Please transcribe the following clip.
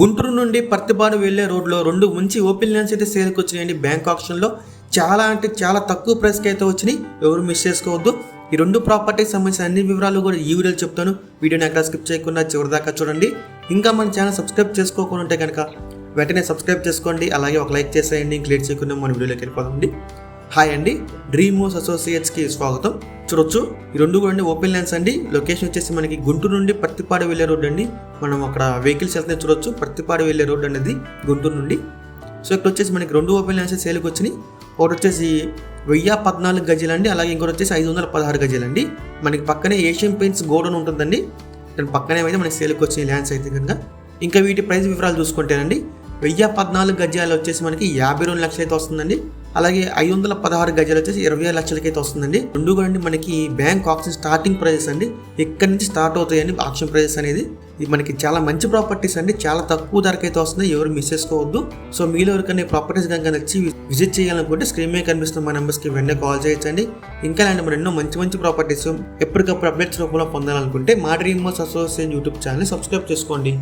గుంటూరు నుండి పర్తిబాను వెళ్ళే రోడ్లో రెండు మంచి ఓపెన్ ల్యాండ్స్ అయితే సేల్కి వచ్చినాయండి బ్యాంక్ ఆప్షన్లో. చాలా అంటే చాలా తక్కువ ప్రైస్కి అయితే వచ్చినాయి. ఎవరు మిస్ చేసుకోవద్దు. ఈ రెండు ప్రాపర్టీకి సంబంధించిన అన్ని వివరాలు కూడా ఈ వీడియోలో చెప్తాను. వీడియోని ఎక్కడ స్కిప్ చేయకుండా చివరి దాకా చూడండి. ఇంకా మన ఛానల్ సబ్స్క్రైబ్ చేసుకోకుండా ఉంటే కనుక వెంటనే సబ్స్క్రైబ్ చేసుకోండి. అలాగే ఒక లైక్ చేసేయండి. ఇంక లేట్ చేయకుండా మన వీడియోలోకి వెళ్ళిపోదండి హాయ్ అండి. డ్రీమ్ అసోసియేట్స్కి స్వాగతం. చూడొచ్చు ఈ రెండు కూడా అండి ఓపెన్ ల్యాండ్స్ అండి. లొకేషన్ వచ్చేసి మనకి గుంటూరు నుండి పత్తిపాడు వెళ్ళే రోడ్ అండి. మనం అక్కడ వెహికల్స్ వెళ్తే చూడొచ్చు పత్తిపాడు వెళ్ళే రోడ్ అనేది గుంటూరు నుండి. సో ఇక్కడ వచ్చేసి మనకి రెండు ఓపెన్ ల్యాండ్స్ సేల్కి వచ్చినాయి. ఒకటి వచ్చేసి వెయ్యి పద్నాలుగు గజాలండి అలాగే ఇంకోటి వచ్చేసి ఐదు వందల పదహారు గజాలండి మనకి పక్కనే ఏషియన్ పెయింట్స్ గోడౌన్ ఉంటుందండి. దాని పక్కనే అయితే మనకి సేల్కి వచ్చిన ల్యాండ్స్ అయితే కనుక. ఇంకా వీటి ప్రైస్ వివరాలు చూసుకుంటేనండి వెయ్యి పద్నాలుగు గజాలు వచ్చేసి మనకి యాభై రెండు లక్షలు అయితే వస్తుందండి. అలాగే ఐదు వందల పదహారు గజాలు వచ్చేసి ఇరవై లక్షలకైతే లక్షలకి అయితే వస్తుందండి. రెండు కూడా అండి మనకి బ్యాంక్ ఆప్షన్ స్టార్టింగ్ ప్రైజెస్ అండి. ఇక్కడ నుంచి స్టార్ట్ అవుతాయండి ఆప్షన్ ప్రైజెస్ అనేది. ఇది మనకి చాలా మంచి ప్రాపర్టీస్ అండి. చాలా తక్కువ ధరకైతే అయితే వస్తుంది ఎవరు మిస్ చేసుకోవద్దు. సో మీలో ఎవరికైనా ప్రాపర్టీస్ కనుక నచ్చి విజిట్ చేయాలనుకుంటే స్క్రీన్ మీద కనిపిస్తున్న మా నెంబర్స్కి వెంటనే కాల్ చేయొచ్చండి. ఇంకా ఇలాంటి మరి ఎన్నో మంచి మంచి ప్రాపర్టీస్ ఎప్పటికప్పుడు అప్డేట్స్ రూపంలో పొందాలనుకుంటే మా Dream Association YouTube channel subscribe చేసుకోండి.